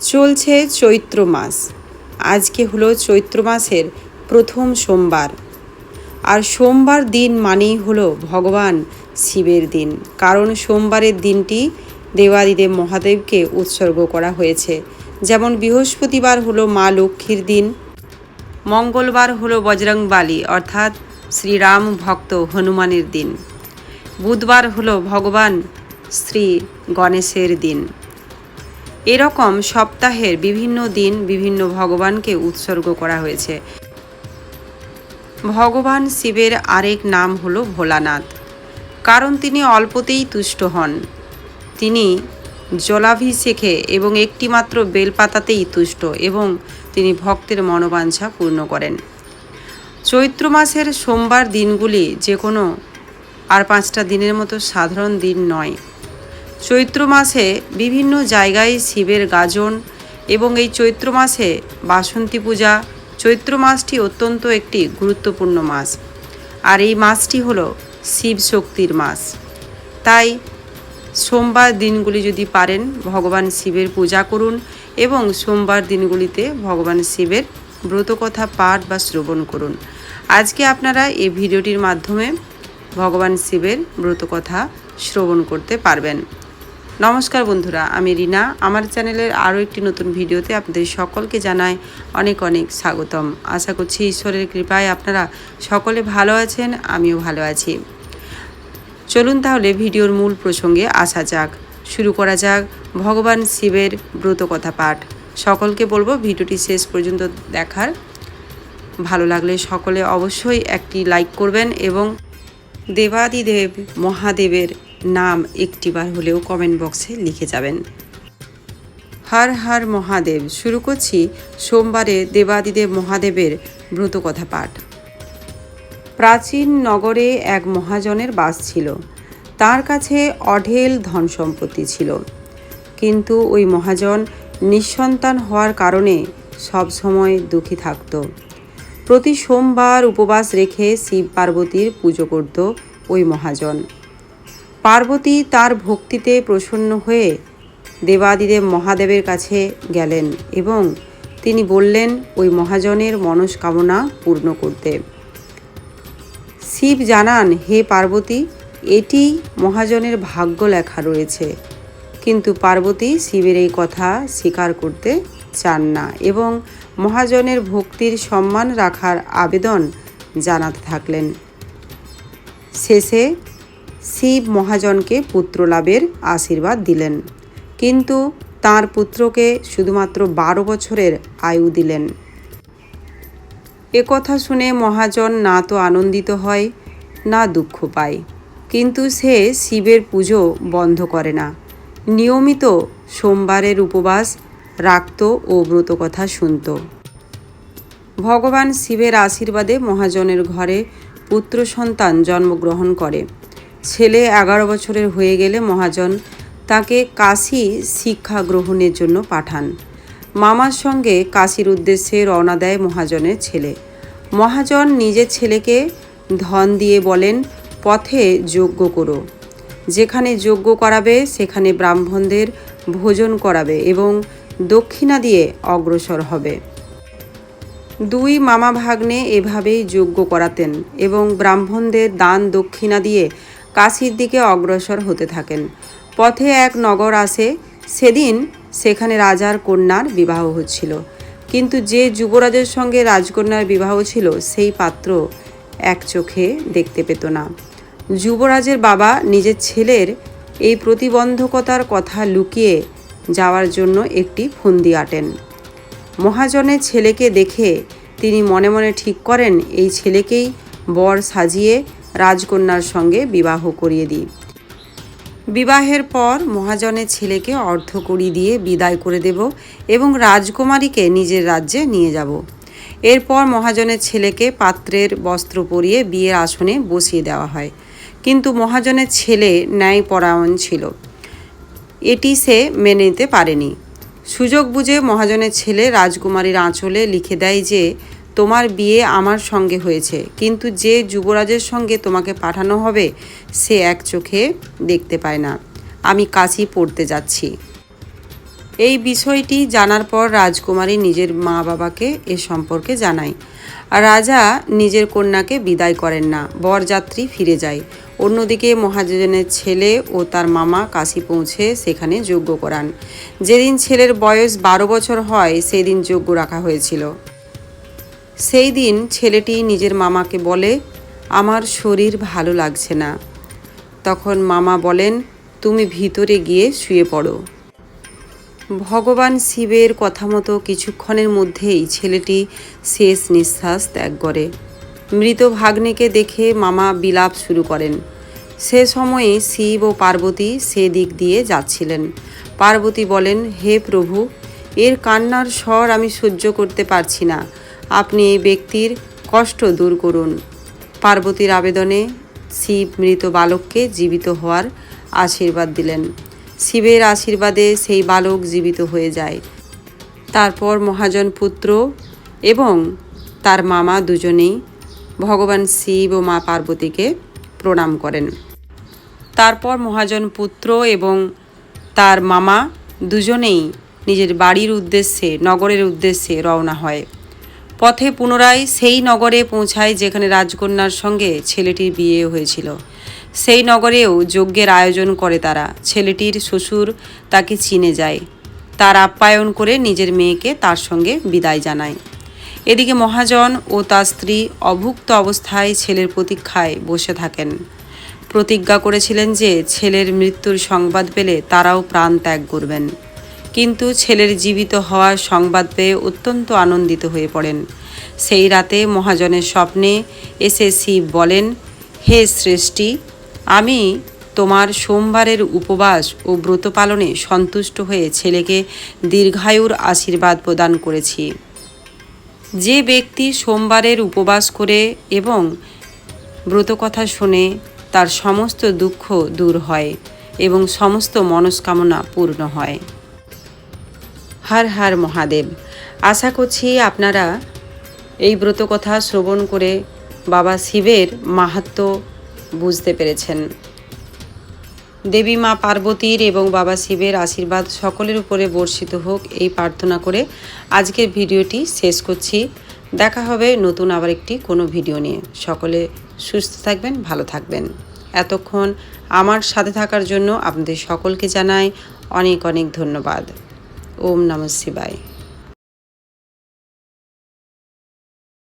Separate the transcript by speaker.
Speaker 1: চলছে চৈত্র মাস। আজকে হলো চৈত্র মাসের প্রথম সোমবার। আর সোমবার দিন মানেই হলো ভগবান শিবের দিন। কারণ সোমবারের দিনটি দেবাদিদেব মহাদেবকে উৎসর্গ করা হয়েছে। যেমন বৃহস্পতিবার হলো মা লক্ষ্মীর দিন, মঙ্গলবার হলো বজরংবালী অর্থাৎ শ্রীরাম ভক্ত হনুমানের দিন। বুধবার হলো ভগবান শ্রী গণেশের দিন। এরকম সপ্তাহের বিভিন্ন দিন বিভিন্ন ভগবানকে উৎসর্গ করা হয়েছে। ভগবান শিবের আরেক নাম হলো ভোলানাথ। কারণ তিনি অল্পতেই তুষ্ট হন। তিনি জলাভিষেকে এবং একটিমাত্র বেলপাতাতেই তুষ্ট এবং তিনি ভক্তের মনোবাঞ্ছা পূর্ণ করেন। চৈত্র মাসের সোমবার দিনগুলি যে কোনো আর পাঁচটা দিনের মতো সাধারণ দিন নয়। চৈত্র মাসে বিভিন্ন জায়গায় শিবের গাজন এবং এই চৈত্র মাসে বাসন্তী পূজা। চৈত্র মাসটি অত্যন্ত একটি গুরুত্বপূর্ণ মাস। আর এই মাসটি হলো শিব শক্তির মাস। তাই সোমবার দিনগুলি যদি পারেন, ভগবান শিবের পূজা করুন এবং সোমবার দিনগুলিতে ভগবান শিবের ব্রতকথা পাঠ বা শ্রবণ করুন। আজকে আপনারা এই ভিডিওটির মাধ্যমে ভগবান শিবের ব্রতকথা শ্রবণ করতে পারবেন। নমস্কার বন্ধুরা, আমি রিনা। আমার চ্যানেলের আরও একটি নতুন ভিডিওতে আপনাদের সকলকে জানাই অনেক অনেক স্বাগতম। আশা করছি ঈশ্বরের কৃপায় আপনারা সকলে ভালো আছেন, আমিও ভালো আছি। চলুন তাহলে ভিডিওর মূল প্রসঙ্গে আসা যাক। শুরু করা যাক ভগবান শিবের ব্রতকথা পাঠ। সকলকে বলব ভিডিওটি শেষ পর্যন্ত দেখার। ভালো লাগলে সকলে অবশ্যই একটি লাইক করবেন এবং দেবাদিদেব মহাদেবের নাম একটিবার হলেও কমেন্ট বক্সে লিখে যাবেন। হর হর মহাদেব, শুরু করছি সোমবারে দেবাদিদেব মহাদেবের ব্রতকথা পাঠ। প্রাচীন নগরে এক মহাজনের বাস ছিল। তার কাছে অঢেল ধন সম্পত্তি ছিল। কিন্তু ওই মহাজন নিঃসন্তান হওয়ার কারণে সবসময় দুঃখী থাকত। প্রতি সোমবার উপবাস রেখে শিব পার্বতীর পুজো করত ওই মহাজন। পার্বতী তার ভক্তিতে প্রসন্ন হয়ে দেবাদিদেব মহাদেবের কাছে গেলেন এবং তিনি বললেন, ওই মহাজনের মনস্কামনা পূর্ণ করতে। শিব জানান, হে পার্বতী, এটি মহাজনের ভাগ্য লেখা রয়েছে। কিন্তু পার্বতী শিবের এই কথা স্বীকার করতে চান না এবং মহাজনের ভক্তির সম্মান রাখার আবেদন জানাতে থাকলেন। শেষে শিব মহাজনকে পুত্র লাভের আশীর্বাদ দিলেন। কিন্তু তার পুত্রকে শুধুমাত্র বারো বছরের আয়ু দিলেন। এ কথা শুনে মহাজন না তো আনন্দিত হয়, না দুঃখ পায়। কিন্তু সে শিবের পুজো বন্ধ করে না। নিয়মিত সোমবারের উপবাস রাখত ও ব্রতকথা শুনত। ভগবান শিবের আশীর্বাদে মহাজনের ঘরে পুত্র সন্তান জন্মগ্রহণ করে। ছেলে এগারো বছরের হয়ে গেলে মহাজন তাকে কাশি শিক্ষা গ্রহণের জন্য পাঠান। মামার সঙ্গে কাশির উদ্দেশ্যে রওনা দেয় মহাজনের ছেলে। মহাজন নিজের ছেলেকে ধন দিয়ে বলেন, পথে যজ্ঞ করো। যেখানে যজ্ঞ করাবে, সেখানে ব্রাহ্মণদের ভোজন করাবে এবং দক্ষিণা দিয়ে অগ্রসর হবে। দুই মামা ভাগ্নে এভাবেই যজ্ঞ করাতেন এবং ব্রাহ্মণদের দান দক্ষিণা দিয়ে কাশির দিকে অগ্রসর হতে থাকেন। পথে এক নগর আসে সেদিন সেখানে রাজার কন্যার বিবাহ হচ্ছিল। কিন্তু যে যুবরাজের সঙ্গে রাজকন্যার বিবাহ ছিল, সেই পাত্র এক চোখে দেখতে পেত না। যুবরাজের বাবা নিজের ছেলের এই প্রতিবন্ধকতার কথা লুকিয়ে যাওয়ার জন্য একটি ফন্দি আটেন। মহাজনের ছেলেকে দেখে তিনি মনে মনে ঠিক করেন, এই ছেলেকেই বর সাজিয়ে রাজকন্যার সঙ্গে বিবাহ করিয়ে দিই। বিবাহের পর মহাজনের ছেলেকে অর্ধকড়ি দিয়ে বিদায় করে দেব এবং রাজকুমারীকে নিজের রাজ্যে নিয়ে যাব। এরপর মহাজনের ছেলেকে পাত্রের বস্ত্র পরিয়ে বিয়ের আসনে বসিয়ে দেওয়া হয়। কিন্তু মহাজনের ছেলে ন্যায়পরায়ণ ছিল। এটি সে মেনে নিতে পারেনি। সুযোগ বুঝে মহাজনের ছেলে রাজকুমারীর আঁচলে লিখে দেয় যে তোমার বিয়ে আমার সঙ্গে হয়েছে। কিন্তু যে যুবরাজের সঙ্গে তোমাকে পাঠানো হবে, সে এক চোখে দেখতে পায় না। আমি কাশি পড়তে যাচ্ছি। এই বিষয়টি জানার পর রাজকুমারী নিজের মা বাবাকে এ সম্পর্কে জানায়। রাজা নিজের কন্যাকে বিদায় করেন না, বরযাত্রী ফিরে যায়। অন্যদিকে মহাজনের ছেলে ও তার মামা কাশি পৌঁছে সেখানে যজ্ঞ করান। যেদিন ছেলের বয়স বারো বছর হয়, সেদিন যোগ্য রাখা হয়েছিল। সেই দিন ছেলেটি নিজের মামাকে বলে, আমার শরীর ভালো লাগছে না। তখন মামা বলেন, তুমি ভিতরে গিয়ে শুয়ে পড়ো। ভগবান শিবের কথা মতো কিছুক্ষণের মধ্যেই ছেলেটি শেষ নিঃশ্বাস ত্যাগ করে। মৃত ভাগ্নেকে দেখে মামা বিলাপ শুরু করেন। সে সময়ে শিব ও পার্বতী সে দিক দিয়ে যাচ্ছিলেন। পার্বতী বলেন, হে প্রভু, এর কান্নার স্বর আমি সহ্য করতে পারছি না। আপনি এই ব্যক্তির কষ্ট দূর করুন। পার্বতীর আবেদনে শিব মৃত বালককে জীবিত হওয়ার আশীর্বাদ দিলেন। শিবের আশীর্বাদে সেই বালক জীবিত হয়ে যায়। তারপর মহাজন পুত্র এবং তার মামা দুজনেই ভগবান শিব ও মা পার্বতীকে প্রণাম করেন। তারপর মহাজন পুত্র এবং তার মামা দুজনেই নিজের বাড়ির উদ্দেশ্যে, নগরের উদ্দেশ্যে রওনা হয়। পথে পুনরায় সেই নগরে পৌঁছায় যেখানে রাজকন্যার সঙ্গে ছেলেটির বিয়ে হয়েছিল। সেই নগরেও যজ্ঞের আয়োজন করে তারা। ছেলেটির শ্বশুর তাকে চিনে যায়। তার আপ্যায়ন করে নিজের মেয়েকে তার সঙ্গে বিদায় জানায়। এদিকে মহাজন ও তার স্ত্রী অভুক্ত অবস্থায় ছেলের প্রতীক্ষায় বসে থাকেন। প্রতিজ্ঞা করেছিলেন যে ছেলের মৃত্যুর সংবাদ পেলে তারাও প্রাণ ত্যাগ করবেন। কিন্তু ছেলের জীবিত হওয়ার সংবাদ পেয়ে অত্যন্ত আনন্দিত হয়ে পড়েন। সেই রাতে মহাজনের স্বপ্নে এসে শিব বলেন, হে সৃষ্টি, আমি তোমার সোমবারের উপবাস ও ব্রত পালনে সন্তুষ্ট হয়ে ছেলেকে দীর্ঘায়ুর আশীর্বাদ প্রদান করেছি। যে ব্যক্তি সোমবারের উপবাস করে এবং ব্রতকথা শুনে তার সমস্ত দুঃখ দূর হয় এবং সমস্ত মনস্কামনা পূর্ণ হয়। হর হর মহাদেব। আশা করছি আপনারা এই ব্রতকথা শ্রবণ করে বাবা শিবের মাহাত্ম বুঝতে পেরেছেন। দেবী মা পার্বতীর এবং বাবা শিবের আশীর্বাদ সকলের উপরে বর্ষিত হোক এই প্রার্থনা করে আজকের ভিডিওটি শেষ করছি। দেখা হবে নতুন আবার একটি কোনো ভিডিও নিয়ে। সকলে সুস্থ থাকবেন, ভালো থাকবেন। এতক্ষণ আমার সাথে থাকার জন্য আপনাদের সকলকে জানাই অনেক অনেক ধন্যবাদ। ఓం నమ శివాయ్.